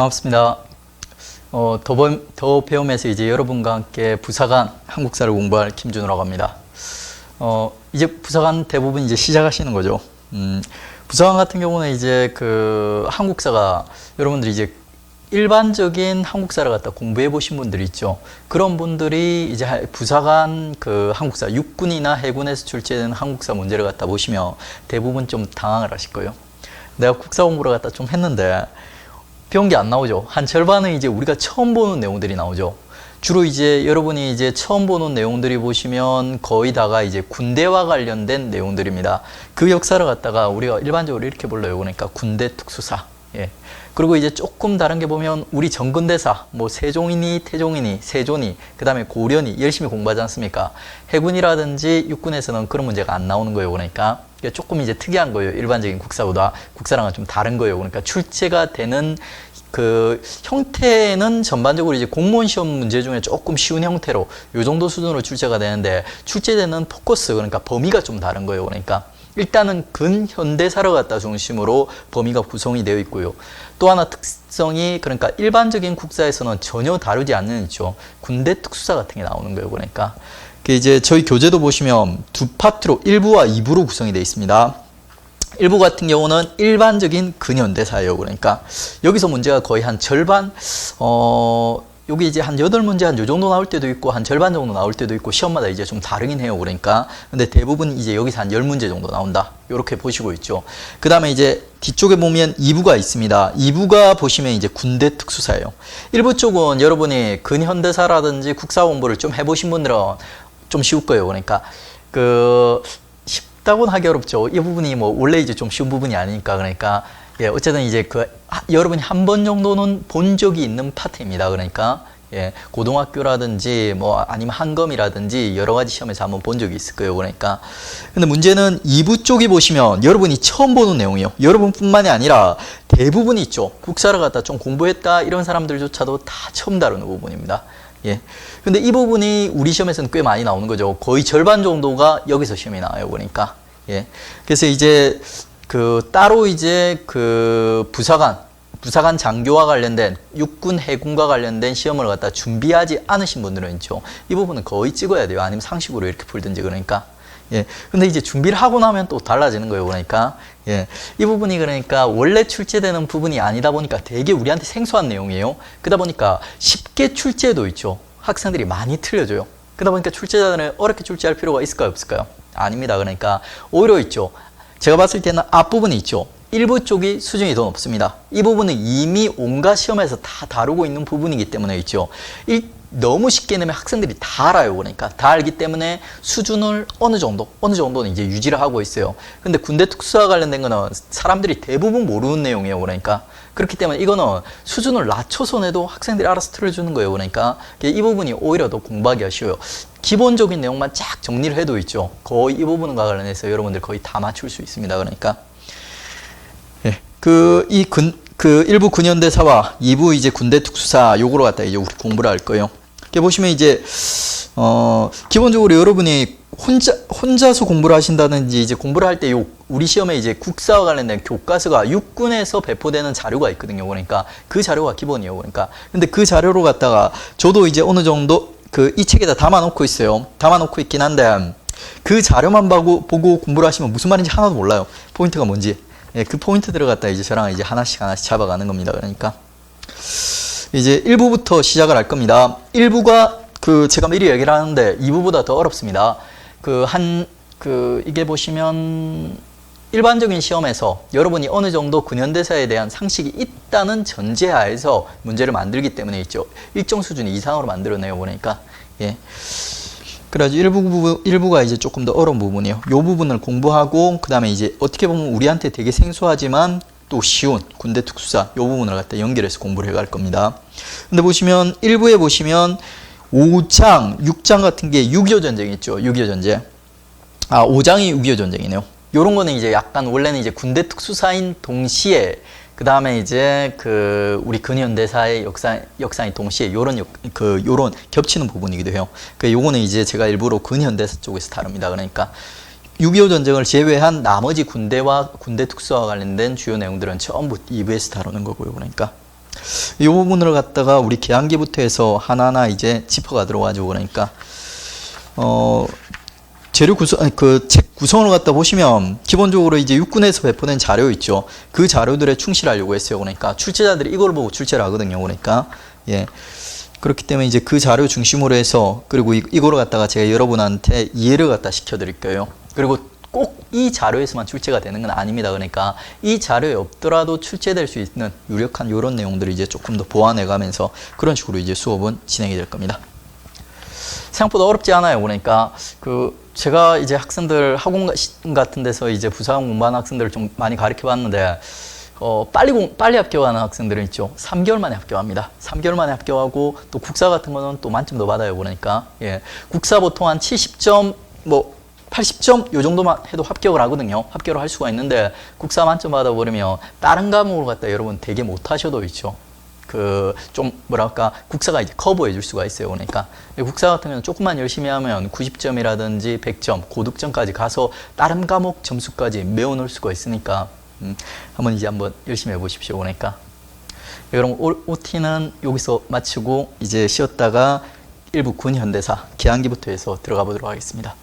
반갑습니다. 어, 더, 보- 더 배움에서 이제 여러분과 함께 부사관 한국사를 공부할 김준호라고 합니다. 어, 이제 부사관 대부분 이제 시작하시는 거죠. 음, 부사관 같은 경우는 이제 그 한국사가 여러분들이 이제 일반적인 한국사를 갖다 공부해 보신 분들이 있죠. 그런 분들이 이제 하- 부사관 그 한국사 육군이나 해군에서 출제되는 한국사 문제를 갖다 보시면 대부분 좀 당황을 하실 거예요. 내가 국사 공부를 갖다 좀 했는데 배운 게 안 나오죠. 한 절반은 이제 우리가 처음 보는 내용들이 나오죠. 주로 이제 여러분이 이제 처음 보는 내용들이 보시면 거의 다가 이제 군대와 관련된 내용들입니다. 그 역사를 갖다가 우리가 일반적으로 이렇게 불러요. 그러니까 군대 특수사. 예. 그리고 이제 조금 다른 게 보면 우리 정근대사, 뭐 세종이니 태종이니 세존이, 그 다음에 고려니 열심히 공부하지 않습니까? 해군이라든지 육군에서는 그런 문제가 안 나오는 거예요. 그러니까 이게 조금 이제 특이한 거예요. 일반적인 국사보다 국사랑은 좀 다른 거예요. 그러니까 출제가 되는 그 형태는 전반적으로 이제 공무원 시험 문제 중에 조금 쉬운 형태로 요 정도 수준으로 출제가 되는데 출제되는 포커스 그러니까 범위가 좀 다른 거예요. 그러니까 일단은 근현대사를 갖다 중심으로 범위가 구성이 되어 있고요. 또 하나 특성이 그러니까 일반적인 국사에서는 전혀 다루지 않는 있죠. 군대 특수사 같은 게 나오는 거예요. 그러니까 그 이제 저희 교재도 보시면 두 파트로 1부와 2부로 구성이 되어 있습니다. 일부 같은 경우는 일반적인 근현대 사예요. 그러니까 여기서 문제가 거의 한 절반 어 여기 이제 한 여덟 문제 한 요 정도 나올 때도 있고 한 절반 정도 나올 때도 있고 시험마다 이제 좀 다르긴 해요. 그러니까 근데 대부분 이제 여기서 한 열 문제 정도 나온다. 이렇게 보시고 있죠. 그다음에 이제 뒤쪽에 보면 2부가 있습니다. 2부가 보시면 이제 군대 특수사예요. 1부 쪽은 여러분이 근현대사라든지 국사 공부를 좀 해보신 분들은 좀 쉬울 거예요. 그러니까 그 쉽다고는 하기 어렵죠. 이 부분이 뭐 원래 이제 좀 쉬운 부분이 아니니까 그러니까 예 어쨌든 이제 그 하- 여러분이 한 번 정도는 본 적이 있는 파트입니다. 그러니까 예 고등학교라든지 뭐 아니면 한검이라든지 여러 가지 시험에서 한번 본 적이 있을 거예요. 그러니까 근데 문제는 2부 쪽이 보시면 여러분이 처음 보는 내용이에요. 여러분뿐만이 아니라 대부분이 있죠. 국사를 갖다 좀 공부했다 이런 사람들조차도 다 처음 다루는 부분입니다. 예. 근데 이 부분이 우리 시험에서는 꽤 많이 나오는 거죠. 거의 절반 정도가 여기서 시험이 나와요. 그러니까. 예. 그래서 이제 그 따로 이제 그 부사관, 부사관 장교와 관련된 육군 해군과 관련된 시험을 갖다 준비하지 않으신 분들은 있죠. 이 부분은 거의 찍어야 돼요. 아니면 상식으로 이렇게 풀든지 그러니까. 예. 근데 이제 준비를 하고 나면 또 달라지는 거예요. 그러니까. 예. 이 부분이 그러니까 원래 출제되는 부분이 아니다 보니까 되게 우리한테 생소한 내용이에요. 그러다 보니까 쉽게 출제도 있죠. 학생들이 많이 틀려줘요. 그러다 보니까 출제자들은 어렵게 출제할 필요가 있을까요? 없을까요? 아닙니다. 그러니까 오히려 있죠. 제가 봤을 때는 앞부분이 있죠. 일부 쪽이 수준이 더 높습니다. 이 부분은 이미 온갖 시험에서 다 다루고 있는 부분이기 때문에 있죠. 일, 너무 쉽게 내면 학생들이 다 알아요. 그러니까 다 알기 때문에 수준을 어느 정도, 어느 정도는 이제 유지를 하고 있어요. 근데 군대 특수와 관련된 거는 사람들이 대부분 모르는 내용이에요. 그러니까 그렇기 때문에 이거는 수준을 낮춰서 내도 학생들이 알아서 틀어주는 거예요. 그러니까 이 부분이 오히려 더 공부하기가 쉬워요. 기본적인 내용만 쫙 정리를 해도 있죠. 거의 이 부분과 관련해서 여러분들 거의 다 맞출 수 있습니다. 그러니까 예, 그이 근, 그 일부 근현대사와 2부 이제 군대 특수사 요거로 갖다 이제 우리 공부를 할 거예요. 이렇게 보시면 이제 어 기본적으로 여러분이 혼자 혼자서 공부를 하신다든지 이제 공부를 할 때 요 우리 시험에 이제 국사와 관련된 교과서가 육군에서 배포되는 자료가 있거든요. 그러니까 그 자료가 기본이에요. 그러니까 근데 그 자료로 갖다가 저도 이제 어느 정도 그 이 책에다 담아 놓고 있어요. 담아 놓고 있긴 한데 그 자료만 보고 보고 공부를 하시면 무슨 말인지 하나도 몰라요. 포인트가 뭔지. 예, 그 포인트 들어갔다 이제 저랑 이제 하나씩 하나씩 잡아가는 겁니다. 그러니까 이제 1부부터 시작을 할 겁니다. 1부가 그 제가 미리 얘기를 하는데 2부보다 더 어렵습니다. 그한그 이게 보시면 일반적인 시험에서 여러분이 어느 정도 근현대사에 대한 상식이 있다는 전제하에서 문제를 만들기 때문에 있죠. 일정 수준 이상으로 만들어내요. 보니까 예. 그래가지고 일부 일부가 이제 조금 더 어려운 부분이에요. 요 부분을 공부하고, 그 다음에 이제 어떻게 보면 우리한테 되게 생소하지만 또 쉬운 군대 특수사 요 부분을 갖다 연결해서 공부를 해갈 겁니다. 근데 보시면, 일부에 보시면 5장, 6장 같은 게 6.25 전쟁 있죠. 6.25 전쟁. 아, 5장이 6.25 전쟁이네요. 요런 거는 이제 약간 원래는 이제 군대 특수사인 동시에 그 다음에 이제 그 우리 근현대사의 역사 역사인 동시에 요런 역, 그 요런 겹치는 부분이기도 해요. 그 요거는 이제 제가 일부러 근현대사 쪽에서 다룹니다. 그러니까 6.25 전쟁을 제외한 나머지 군대와 군대 특수와 관련된 주요 내용들은 전부 2부에서 다루는 거고요. 그러니까 이 부분을 갖다가 우리 계양기부터 해서 하나하나 이제 짚어가 들어가지고 그러니까 어 재료 구성 그 책 구성을 갖다 보시면 기본적으로 이제 육군에서 배포된 자료 있죠. 그 자료들에 충실하려고 했어요. 그러니까 출제자들이 이걸 보고 출제를 하거든요. 그러니까 예. 그렇기 때문에 이제 그 자료 중심으로 해서 그리고 이, 이거를 갖다가 제가 여러분한테 이해를 갖다 시켜 드릴 거예요. 그리고 꼭 이 자료에서만 출제가 되는 건 아닙니다. 그러니까 이 자료에 없더라도 출제될 수 있는 유력한 이런 내용들을 이제 조금 더 보완해가면서 그런 식으로 이제 수업은 진행이 될 겁니다. 생각보다 어렵지 않아요. 그러니까 그 제가 이제 학생들 학원 같은 데서 이제 부사관 공부하는 학생들을 좀 많이 가르쳐 봤는데 어 빨리 공 빨리 합격하는 학생들은 있죠. 3개월 만에 합격합니다. 3개월 만에 합격하고 또 국사 같은 거는 또 만점 더 받아요. 그러니까 예. 국사 보통 한 70점 뭐 80점 요 정도만 해도 합격을 하거든요. 합격을 할 수가 있는데 국사 만점 받아버리면 다른 과목을 갖다 여러분 되게 못 하셔도 있죠. 그 좀 뭐랄까 국사가 이제 커버해 줄 수가 있어요. 그러니까 국사 같은 경우는 조금만 열심히 하면 90점이라든지 100점, 고득점까지 가서 다른 과목 점수까지 메워 놓을 수가 있으니까 음, 한번 이제 한번 열심히 해 보십시오. 그러니까 예, 그럼 오- OT는 여기서 마치고 이제 쉬었다가 일부 군 현대사 기한기부터 해서 들어가 보도록 하겠습니다.